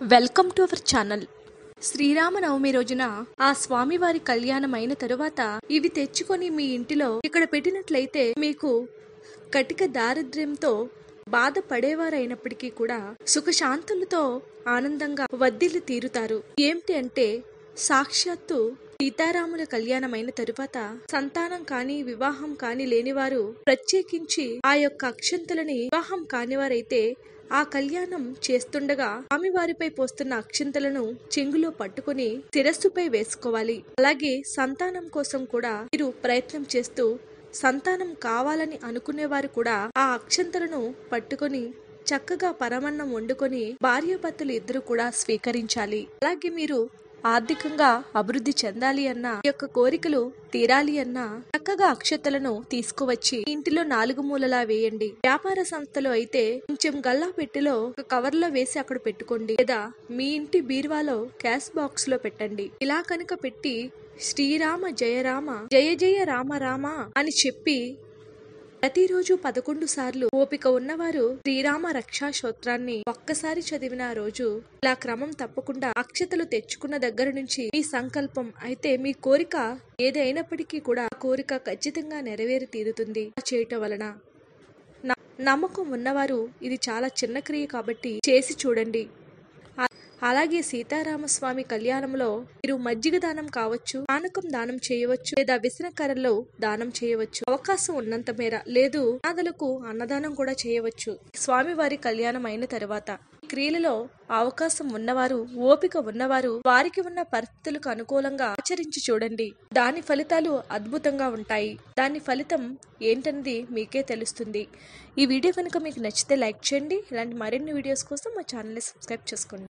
Welcome to our channel. Sri Rama Navami రోజున ఆ స్వామివారి కళ్యాణం అయిన తరువాత ఇవి తెచ్చుకొని మీ ఇంటిలో ఇక్కడ పెట్టినట్లయితే మీకు కటిక దారిద్ర్యంతో బాధపడేవారైనప్పటికీ కూడా సుఖశాంతులతో ఆనందంగా వద్దిల్లు తీరుతారు. ఏమిటి అంటే సాక్షాత్తు సీతారాముల కళ్యాణమైన తరువాత సంతానం కాని వివాహం కాని లేనివారు ప్రత్యేకించి ఆ యొక్క అక్షంతలని వివాహం కానివారైతే ఆ కళ్యాణం చేస్తుండగా స్వామివారిపై పోస్తున్న అక్షింతలను చెంగులో పట్టుకుని శిరస్సుపై వేసుకోవాలి. అలాగే సంతానం కోసం కూడా మీరు ప్రయత్నం చేస్తూ సంతానం కావాలని అనుకునేవారు కూడా ఆ అక్షంతలను పట్టుకొని చక్కగా పరమన్నం వండుకొని భార్యాభర్తలు ఇద్దరు కూడా స్వీకరించాలి. అలాగే మీరు ఆర్థికంగా అభివృద్ధి చెందాలి అన్న ఈ యొక్క కోరికలు తీరాలి అన్న చక్కగా అక్షతలను తీసుకువచ్చి ఇంటిలో నాలుగు మూలలా వేయండి. వ్యాపార సంస్థలో అయితే కొంచెం గల్లా పెట్టెలో ఒక కవర్లో వేసి అక్కడ పెట్టుకోండి. లేదా మీ ఇంటి బీరువాలో క్యాష్ బాక్స్లో పెట్టండి. ఇలా కనుక పెట్టి శ్రీరామ జయరామ జయ జయ రామ రామ అని చెప్పి ప్రతిరోజు పదకొండు సార్లు ఓపిక ఉన్నవారు శ్రీరామ రక్షా స్తోత్రాన్ని ఒక్కసారి చదివిన రోజు ఇలా క్రమం తప్పకుండా అక్షతలు తెచ్చుకున్న దగ్గర నుంచి మీ సంకల్పం అయితే మీ కోరిక ఏదైనప్పటికీ కూడా కోరిక ఖచ్చితంగా నెరవేరి తీరుతుంది. చేయటం వలన న- నమ్మకం ఉన్నవారు ఇది చాలా చిన్న క్రియ కాబట్టి చేసి చూడండి. అలాగే సీతారామస్వామి కళ్యాణంలో మీరు మజ్జిగ దానం కావచ్చు పానకం దానం చేయవచ్చు లేదా విసనకర్రలో దానం చేయవచ్చు. అవకాశం ఉన్నంత మేర లేదు అనాథలకు అన్నదానం కూడా చేయవచ్చు. స్వామివారి కళ్యాణం అయిన తర్వాత క్రియలలో అవకాశం ఉన్నవారు ఓపిక ఉన్నవారు వారికి ఉన్న పరిస్థితులకు అనుకూలంగా ఆచరించి చూడండి. దాని ఫలితాలు అద్భుతంగా ఉంటాయి. దాని ఫలితం ఏంటన్నది మీకే తెలుస్తుంది. ఈ వీడియో కనుక మీకు నచ్చితే లైక్ చేయండి. ఇలాంటి మరిన్ని వీడియోస్ కోసం మా ఛానల్ని సబ్స్క్రైబ్ చేసుకోండి.